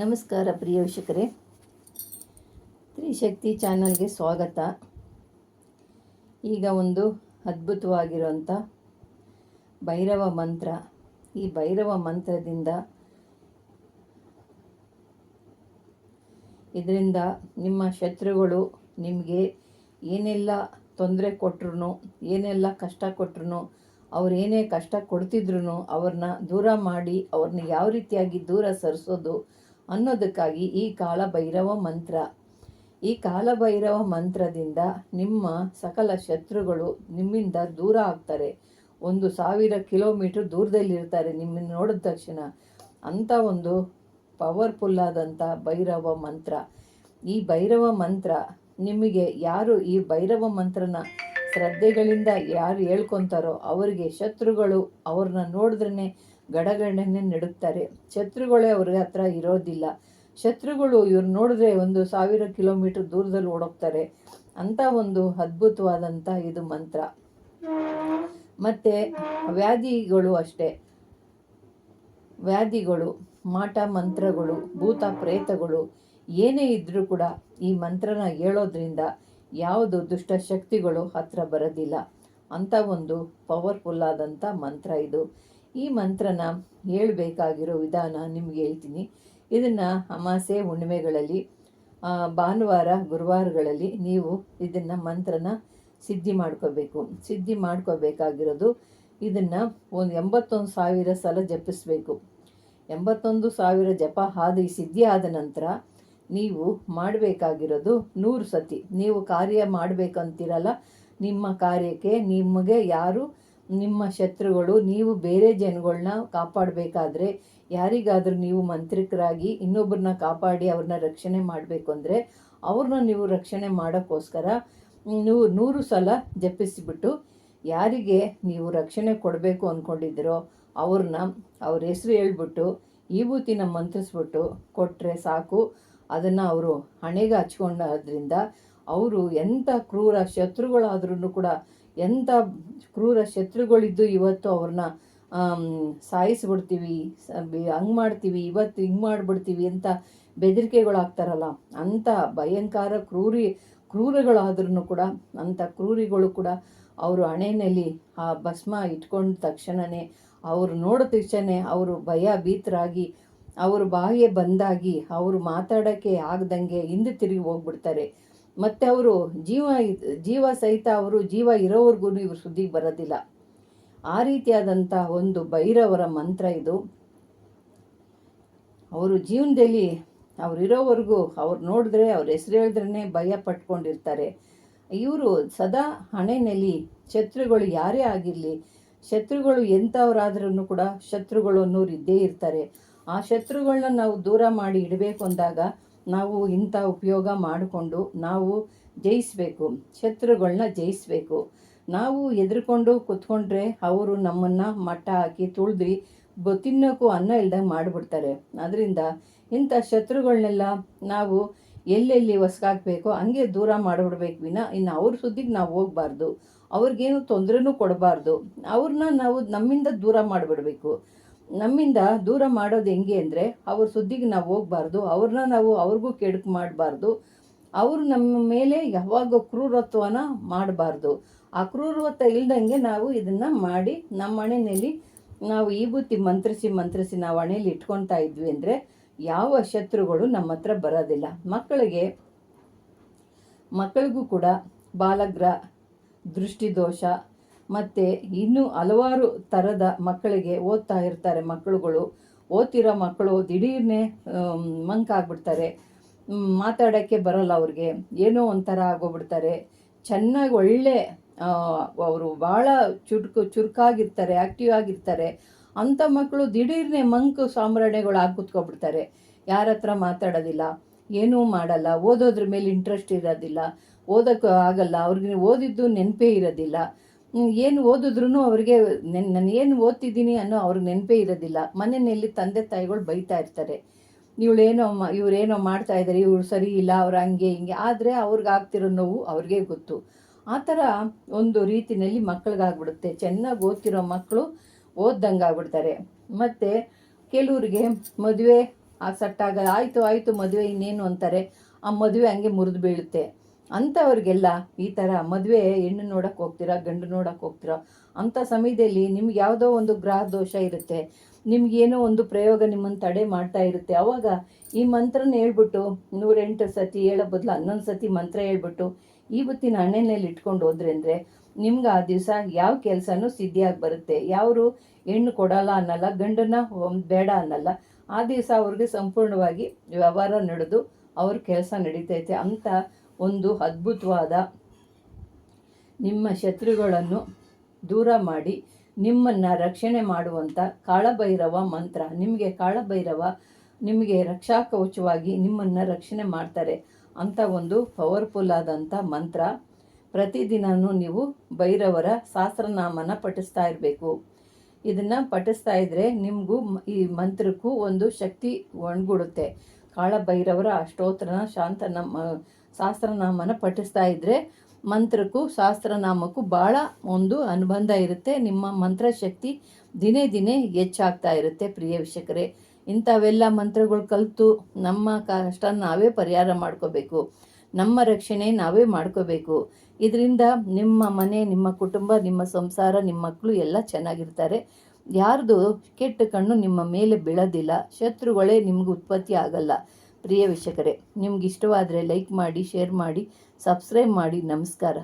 ನಮಸ್ಕಾರ ಪ್ರಿಯ ವೀಕ್ಷಕರೇ. ತ್ರಿಶಕ್ತಿ ಚಾನಲ್ಗೆ ಸ್ವಾಗತ. ಈಗ ಒಂದು ಅದ್ಭುತವಾಗಿರುವಂಥ ಭೈರವ ಮಂತ್ರ. ಈ ಭೈರವ ಮಂತ್ರದಿಂದ ಇದರಿಂದ ನಿಮ್ಮ ಶತ್ರುಗಳು ನಿಮಗೆ ಏನೆಲ್ಲ ತೊಂದರೆ ಕೊಟ್ರು ಏನೆಲ್ಲ ಕಷ್ಟ ಕೊಟ್ರು ಅವ್ರು ಏನೇ ಕಷ್ಟ ಕೊಡ್ತಿದ್ರು ಅವ್ರನ್ನ ದೂರ ಮಾಡಿ ಅವ್ರನ್ನ ಯಾವ ರೀತಿಯಾಗಿ ದೂರ ಸರಿಸೋದು ಅನ್ನೋದಕ್ಕಾಗಿ ಈ ಕಾಲಭೈರವ ಮಂತ್ರ. ಈ ಕಾಲಭೈರವ ಮಂತ್ರದಿಂದ ನಿಮ್ಮ ಸಕಲ ಶತ್ರುಗಳು ನಿಮ್ಮಿಂದ ದೂರ ಆಗ್ತಾರೆ. ಒಂದು ಸಾವಿರ ಕಿಲೋಮೀಟರ್ ದೂರದಲ್ಲಿರ್ತಾರೆ ನಿಮ್ಮನ್ನು ನೋಡಿದ ತಕ್ಷಣ. ಅಂಥ ಒಂದು ಪವರ್ಫುಲ್ ಆದಂಥ ಭೈರವ ಮಂತ್ರ. ಈ ಭೈರವ ಮಂತ್ರ ನಿಮಗೆ ಯಾರು ಈ ಭೈರವ ಮಂತ್ರನ ಶ್ರದ್ಧೆಗಳಿಂದ ಯಾರು ಹೇಳ್ಕೊತಾರೋ ಅವರಿಗೆ ಶತ್ರುಗಳು ಅವ್ರನ್ನ ನೋಡಿದ್ರೇ ಗಡಗಡನೆ ನೆಡುತ್ತಾರೆ. ಶತ್ರುಗಳೇ ಅವ್ರ ಹತ್ರ ಇರೋದಿಲ್ಲ. ಶತ್ರುಗಳು ಇವ್ರು ನೋಡಿದ್ರೆ ಒಂದು ಸಾವಿರ ಕಿಲೋಮೀಟರ್ ದೂರದಲ್ಲಿ ಓಡೋಗ್ತಾರೆ. ಅಂತ ಒಂದು ಅದ್ಭುತವಾದಂಥ ಇದು ಮಂತ್ರ. ಮತ್ತೆ ವ್ಯಾಧಿಗಳು ಅಷ್ಟೇ. ವ್ಯಾಧಿಗಳು, ಮಾಟ ಮಂತ್ರಗಳು, ಭೂತ ಪ್ರೇತಗಳು, ಏನೇ ಇದ್ದರೂ ಕೂಡ ಈ ಮಂತ್ರನ ಹೇಳೋದ್ರಿಂದ ಯಾವುದು ದುಷ್ಟ ಶಕ್ತಿಗಳು ಹತ್ರ ಬರೋದಿಲ್ಲ. ಅಂಥ ಒಂದು ಪವರ್ಫುಲ್ ಆದಂಥ ಮಂತ್ರ ಇದು. ಈ ಮಂತ್ರನ ಹೇಳಬೇಕಾಗಿರೋ ವಿಧಾನ ನಿಮ್ಗೆ ಹೇಳ್ತೀನಿ. ಇದನ್ನು ಅಮಾಸೆ ಹುಣ್ಣಿಮೆಗಳಲ್ಲಿ ಭಾನುವಾರ, ಗುರುವಾರಗಳಲ್ಲಿ ನೀವು ಇದನ್ನು ಮಂತ್ರನ ಸಿದ್ಧಿ ಮಾಡ್ಕೋಬೇಕು. ಸಿದ್ಧಿ ಮಾಡ್ಕೋಬೇಕಾಗಿರೋದು ಇದನ್ನು ಒಂದು ಎಂಬತ್ತೊಂದು ಸಾವಿರ ಸಲ ಜಪಿಸ್ಬೇಕು. ಎಂಬತ್ತೊಂದು ಸಾವಿರ ಜಪ ಆದ ಈ ಸಿದ್ಧಿ ಆದ ನಂತರ ನೀವು ಮಾಡಬೇಕಾಗಿರೋದು ನೂರು ಸತಿ. ನೀವು ಕಾರ್ಯ ಮಾಡಬೇಕಂತಿರಲ್ಲ, ನಿಮ್ಮ ಕಾರ್ಯಕ್ಕೆ ನಿಮಗೆ ಯಾರು ನಿಮ್ಮ ಶತ್ರುಗಳು, ನೀವು ಬೇರೆ ಜನಗಳನ್ನ ಕಾಪಾಡಬೇಕಾದ್ರೆ ಯಾರಿಗಾದರೂ ನೀವು ಮಂತ್ರಿಕರಾಗಿ ಇನ್ನೊಬ್ಬರನ್ನ ಕಾಪಾಡಿ ಅವ್ರನ್ನ ರಕ್ಷಣೆ ಮಾಡಬೇಕು ಅಂದರೆ ಅವ್ರನ್ನ ನೀವು ರಕ್ಷಣೆ ಮಾಡೋಕ್ಕೋಸ್ಕರ ನೀವು ನೂರು ಸಲ ಜಪಿಸಿಬಿಟ್ಟು ಯಾರಿಗೆ ನೀವು ರಕ್ಷಣೆ ಕೊಡಬೇಕು ಅಂದ್ಕೊಂಡಿದ್ದೀರೋ ಅವ್ರನ್ನ ಅವ್ರ ಹೆಸರು ಹೇಳ್ಬಿಟ್ಟು ವಿಭೂತಿನ ಮಂತ್ರಿಸ್ಬಿಟ್ಟು ಕೊಟ್ಟರೆ ಸಾಕು. ಅದನ್ನು ಅವರು ಹಣೆಗೆ ಹಚ್ಕೊಂಡೋದ್ರಿಂದ ಅವರು ಎಂಥ ಕ್ರೂರ ಶತ್ರುಗಳಾದ್ರೂ ಕೂಡ ಎಂಥ ಕ್ರೂರ ಶತ್ರುಗಳಿದ್ದು ಇವತ್ತು ಅವ್ರನ್ನ ಸಾಯಿಸ್ಬಿಡ್ತೀವಿ ಹಂಗೆ ಮಾಡ್ತೀವಿ, ಇವತ್ತು ಹಿಂಗೆ ಮಾಡಿಬಿಡ್ತೀವಿ ಅಂತ ಬೆದರಿಕೆಗಳಾಗ್ತಾರಲ್ಲ, ಅಂಥ ಭಯಂಕರ ಕ್ರೂರಿ ಕ್ರೂರಗಳಾದ್ರೂ ಕೂಡ, ಅಂಥ ಕ್ರೂರಿಗಳು ಕೂಡ ಅವರು ಹಣೆಯಲ್ಲಿ ಆ ಭಸ್ಮ ಇಟ್ಕೊಂಡ ತಕ್ಷಣವೇ ಅವರು ನೋಡಿದ ತಕ್ಷಣ ಅವರು ಭಯ ಭೀತರಾಗಿ, ಅವರು ಬಾಯಿಗೆ ಬಂದಾಗಿ, ಅವರು ಮಾತಾಡೋಕ್ಕೆ ಆಗ್ದಂಗೆ ಹಿಂದೆ ತಿರುಗಿ ಹೋಗ್ಬಿಡ್ತಾರೆ. ಮತ್ತು ಅವರು ಜೀವ ಜೀವ ಸಹಿತ ಅವರು ಜೀವ ಇರೋವರೆಗೂ ಇವರು ಸುದ್ದಿಗೆ ಬರೋದಿಲ್ಲ. ಆ ರೀತಿಯಾದಂಥ ಒಂದು ಭೈರವರ ಮಂತ್ರ ಇದು. ಅವರು ಜೀವನದಲ್ಲಿ ಅವ್ರು ಇರೋವರೆಗೂ ಅವ್ರು ನೋಡಿದ್ರೆ ಅವ್ರ ಹೆಸರು ಹೇಳಿದ್ರೇ ಭಯ ಪಟ್ಕೊಂಡಿರ್ತಾರೆ. ಇವರು ಸದಾ ಹಣೆಯಲ್ಲಿ ಶತ್ರುಗಳು ಯಾರೇ ಆಗಿರಲಿ, ಶತ್ರುಗಳು ಎಂಥವರಾದ್ರೂ ಕೂಡ ಶತ್ರುಗಳು ಅನ್ನೋರು ಇದ್ದೇ ಇರ್ತಾರೆ. ಆ ಶತ್ರುಗಳನ್ನ ನಾವು ದೂರ ಮಾಡಿ ಇಡಬೇಕು ಅಂದಾಗ ನಾವು ಇಂಥ ಉಪಯೋಗ ಮಾಡಿಕೊಂಡು ನಾವು ಜಯಿಸಬೇಕು ಶತ್ರುಗಳನ್ನ ಜಯಿಸಬೇಕು. ನಾವು ಎದುರ್ಕೊಂಡು ಕುತ್ಕೊಂಡ್ರೆ ಅವರು ನಮ್ಮನ್ನು ಮಟ್ಟ ಹಾಕಿ ತುಳಿದ್ರಿ ತಿನ್ನೋಕ್ಕೂ ಅನ್ನ ಇಲ್ದಂಗೆ ಮಾಡಿಬಿಡ್ತಾರೆ. ಅದರಿಂದ ಇಂಥ ಶತ್ರುಗಳನ್ನೆಲ್ಲ ನಾವು ಎಲ್ಲೆಲ್ಲಿ ಹೊಸ್ಕಾಕ್ಬೇಕೋ ಹಂಗೆ ದೂರ ಮಾಡಿಬಿಡ್ಬೇಕು ವಿನ ಇನ್ನು ಅವ್ರ ಸುದ್ದಿಗೆ ನಾವು ಹೋಗಬಾರ್ದು. ಅವ್ರಿಗೇನು ತೊಂದರೆನೂ ಕೊಡಬಾರ್ದು. ಅವ್ರನ್ನ ನಾವು ನಮ್ಮಿಂದ ದೂರ ಮಾಡಿಬಿಡ್ಬೇಕು. ನಮ್ಮಿಂದ ದೂರ ಮಾಡೋದು ಹೆಂಗೆ ಅಂದರೆ ಅವ್ರ ಸುದ್ದಿಗೆ ನಾವು ಹೋಗ್ಬಾರ್ದು ಅವ್ರನ್ನ ನಾವು ಅವ್ರಿಗೂ ಕೆಡಕು ಮಾಡಬಾರ್ದು, ಅವರು ನಮ್ಮ ಮೇಲೆ ಯಾವಾಗ ಕ್ರೂರತ್ವನ ಮಾಡಬಾರ್ದು. ಆ ಕ್ರೂರತ್ವ ಇಲ್ದಂಗೆ ನಾವು ಇದನ್ನು ಮಾಡಿ ನಮ್ಮ ಮನೆಯಲ್ಲಿ ನಾವು ಈ ಬುತ್ತಿ ಮಂತ್ರಿಸಿ ಮಂತ್ರಿಸಿ ನಾವು ಹಣೆಯಲ್ಲಿ ಇಟ್ಕೊತಾ ಇದ್ವಿ ಅಂದರೆ ಯಾವ ಶತ್ರುಗಳು ನಮ್ಮ ಹತ್ರ ಬರೋದಿಲ್ಲ. ಮಕ್ಕಳಿಗೆ, ಮಕ್ಕಳಿಗೂ ಕೂಡ ಬಾಲಗ್ರ, ದೃಷ್ಟಿದೋಷ ಮತ್ತು ಇನ್ನೂ ಹಲವಾರು ಥರದ ಮಕ್ಕಳಿಗೆ ಓದ್ತಾ ಇರ್ತಾರೆ ಮಕ್ಕಳುಗಳು. ಓದ್ತಿರೋ ಮಕ್ಕಳು ದಿಢೀರ್ನೆ ಮಂಕಾಗ್ಬಿಡ್ತಾರೆ ಮಾತಾಡೋಕ್ಕೆ ಬರಲ್ಲ ಅವ್ರಿಗೆ. ಏನೋ ಒಂಥರ ಆಗೋಗ್ಬಿಡ್ತಾರೆ. ಚೆನ್ನಾಗಿ ಒಳ್ಳೆ ಅವರು ಭಾಳ ಚುರುಕು ಚುರುಕಾಗಿರ್ತಾರೆ ಆ್ಯಕ್ಟಿವ್ ಆಗಿರ್ತಾರೆ. ಅಂಥ ಮಕ್ಕಳು ದಿಢೀರ್ನೆ ಮಂಕು ಸಾಂಬ್ರಾಣಿಗಳು ಆಗಿ ಕೂತ್ಕೊಬಿಡ್ತಾರೆ. ಯಾರ ಹತ್ರ ಮಾತಾಡೋದಿಲ್ಲ, ಏನೂ ಮಾಡಲ್ಲ, ಓದೋದ್ರ ಮೇಲೆ ಇಂಟ್ರೆಸ್ಟ್ ಇರೋದಿಲ್ಲ ಓದೋಕ್ಕೂ ಆಗಲ್ಲ, ಅವ್ರಿಗೆ ಓದಿದ್ದು ನೆನಪೇ ಇರೋದಿಲ್ಲ. ಏನು ಓದಿದ್ರು ಅವ್ರಿಗೆ ನೆನ್, ನಾನು ಏನು ಓದ್ತಿದ್ದೀನಿ ಅನ್ನೋ ಅವ್ರಿಗೆ ನೆನಪೇ ಇರೋದಿಲ್ಲ. ಮನೆಯಲ್ಲಿ ತಂದೆ ತಾಯಿಗಳು ಬೈತಾ ಇರ್ತಾರೆ. ಇವಳೇನೋ ಮ, ಇವರೇನೋ ಮಾಡ್ತಾ ಇದ್ದಾರೆ ಇವ್ರು ಸರಿ ಇಲ್ಲ, ಅವ್ರು ಹಂಗೆ ಹಿಂಗೆ. ಆದರೆ ಅವ್ರಿಗೆ ಆಗ್ತಿರೋ ನೋವು ಅವ್ರಿಗೆ ಗೊತ್ತು. ಆ ಥರ ಒಂದು ರೀತಿಯಲ್ಲಿ ಮಕ್ಕಳಿಗಾಗ್ಬಿಡುತ್ತೆ ಚೆನ್ನಾಗಿ ಓದ್ತಿರೋ ಮಕ್ಕಳು ಓದ್ದಂಗೆ ಆಗ್ಬಿಡ್ತಾರೆ. ಮತ್ತು ಕೆಲವ್ರಿಗೆ ಮದುವೆ ಆ ಸಟ್ಟಾಗ ಆಯಿತು ಆಯಿತು ಮದುವೆ ಇನ್ನೇನು ಅಂತಾರೆ. ಆ ಮದುವೆ ಹಂಗೆ ಮುರಿದು ಬೀಳುತ್ತೆ. ಅಂಥವ್ರಿಗೆಲ್ಲ ಈ ಥರ ಮದುವೆ ಹೆಣ್ಣು ನೋಡಕ್ಕೆ ಹೋಗ್ತೀರಾ, ಗಂಡು ನೋಡಕ್ಕೆ ಹೋಗ್ತೀರಾ? ಅಂಥ ಸಮಯದಲ್ಲಿ ನಿಮ್ಗೆ ಯಾವುದೋ ಒಂದು ಗ್ರಹ ದೋಷ ಇರುತ್ತೆ. ನಿಮ್ಗೇನೋ ಒಂದು ಪ್ರಯೋಗ ನಿಮ್ಮನ್ನು ತಡೆ ಮಾಡ್ತಾ ಇರುತ್ತೆ. ಅವಾಗ ಈ ಮಂತ್ರನ ಹೇಳ್ಬಿಟ್ಟು ನೂರೆಂಟು ಸತಿ ಹೇಳೋ ಬದಲು ಹನ್ನೊಂದು ಸತಿ ಮಂತ್ರ ಹೇಳ್ಬಿಟ್ಟು ಈ ಬುತ್ತಿನ ಹಣ್ಣೆಣ್ಣೆಲಿ ಇಟ್ಕೊಂಡು ಹೋದ್ರೆ ಅಂದರೆ ನಿಮ್ಗೆ ಆ ದಿವಸ ಯಾವ ಕೆಲಸನೂ ಸಿದ್ಧಿಯಾಗಿ ಬರುತ್ತೆ. ಯಾರು ಹೆಣ್ಣು ಕೊಡಲ್ಲ ಅನ್ನಲ್ಲ, ಗಂಡನ್ನ ಒಂದ್ ಬೇಡ ಅನ್ನಲ್ಲ. ಆ ದಿವಸ ಅವ್ರಿಗೆ ಸಂಪೂರ್ಣವಾಗಿ ವ್ಯವಹಾರ ನಡೆದು ಅವ್ರ ಕೆಲಸ ನಡೀತೈತೆ ಅಂತ ಒಂದು ಅದ್ಭುತವಾದ ನಿಮ್ಮ ಶತ್ರುಗಳನ್ನು ದೂರ ಮಾಡಿ ನಿಮ್ಮನ್ನು ರಕ್ಷಣೆ ಮಾಡುವಂಥ ಕಾಳಭೈರವ ಮಂತ್ರ. ನಿಮಗೆ ಕಾಳಭೈರವ, ನಿಮಗೆ ರಕ್ಷಾ ಕವಚವಾಗಿ ನಿಮ್ಮನ್ನು ರಕ್ಷಣೆ ಮಾಡ್ತಾರೆ ಅಂತ ಒಂದು ಪವರ್ಫುಲ್ ಆದಂಥ ಮಂತ್ರ. ಪ್ರತಿದಿನವೂ ನೀವು ಭೈರವರ ಸಹಸ್ರನಾಮನ ಪಠಿಸ್ತಾ ಇರಬೇಕು. ಇದನ್ನು ಪಠಿಸ್ತಾ ಇದ್ದರೆ ನಿಮಗೂ ಈ ಮಂತ್ರಕ್ಕೂ ಒಂದು ಶಕ್ತಿ ಒಣಗೂಡುತ್ತೆ. ಕಾಳಭೈರವರ ಅಷ್ಟೋತ್ರನ ಶಾಂತನಾಮ ಸಹಸ್ರನಾಮನ ಪಠಿಸ್ತಾ ಇದ್ದರೆ ಮಂತ್ರಕ್ಕೂ ಸಹಸ್ರನಾಮಕ್ಕೂ ಭಾಳ ಒಂದು ಅನುಬಂಧ ಇರುತ್ತೆ. ನಿಮ್ಮ ಮಂತ್ರ ಶಕ್ತಿ ದಿನೇ ದಿನೇ ಹೆಚ್ಚಾಗ್ತಾ ಇರುತ್ತೆ ಪ್ರಿಯ ವಿಷಕರೇ ಇಂಥವೆಲ್ಲ ಮಂತ್ರಗಳು ಕಲಿತು ನಮ್ಮ ಕಷ್ಟ ನಾವೇ ಪರಿಹಾರ ಮಾಡ್ಕೋಬೇಕು. ನಮ್ಮ ರಕ್ಷಣೆ ನಾವೇ ಮಾಡ್ಕೋಬೇಕು. ಇದರಿಂದ ನಿಮ್ಮ ಮನೆ, ನಿಮ್ಮ ಕುಟುಂಬ, ನಿಮ್ಮ ಸಂಸಾರ, ನಿಮ್ಮ ಮಕ್ಕಳು ಎಲ್ಲ ಚೆನ್ನಾಗಿರ್ತಾರೆ. ಯಾರ್ದು ಕೆಟ್ಟ ಕಣ್ಣು ನಿಮ್ಮ ಮೇಲೆ ಬೀಳೋದಿಲ್ಲ. ಶತ್ರುಗಳೇ ನಿಮ್ಗೆ ಉತ್ಪತ್ತಿ ಆಗಲ್ಲ. ಪ್ರಿಯ ವೀಕ್ಷಕರೇ ನಿಮ್ಗೆ ಇಷ್ಟವಾದರೆ ಲೈಕ್ ಮಾಡಿ ಶೇರ್ ಮಾಡಿ ಸಬ್ಸ್ಕ್ರೈಬ್ ಮಾಡಿ ನಮಸ್ಕಾರ.